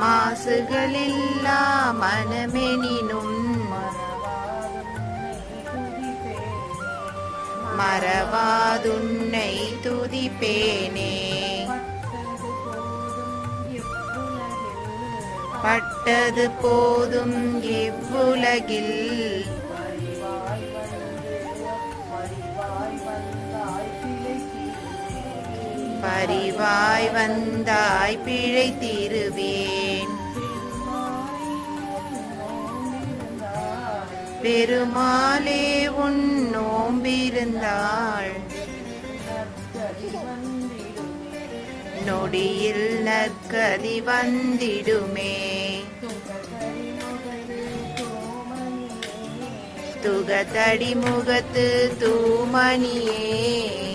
மாசுகளில்லா மனமெனினும் மறவாதுன்னை துதிப்பேனே. பட்டது போதும் இவ்வுலகில். பரிவாய் வந்தாய் பிழை தீரு பெருமாளே உன் நோம்பிருந்தாள். நொடியில் நற்கதி வந்திடுமே. துகதடி முகத்து தூமணியே.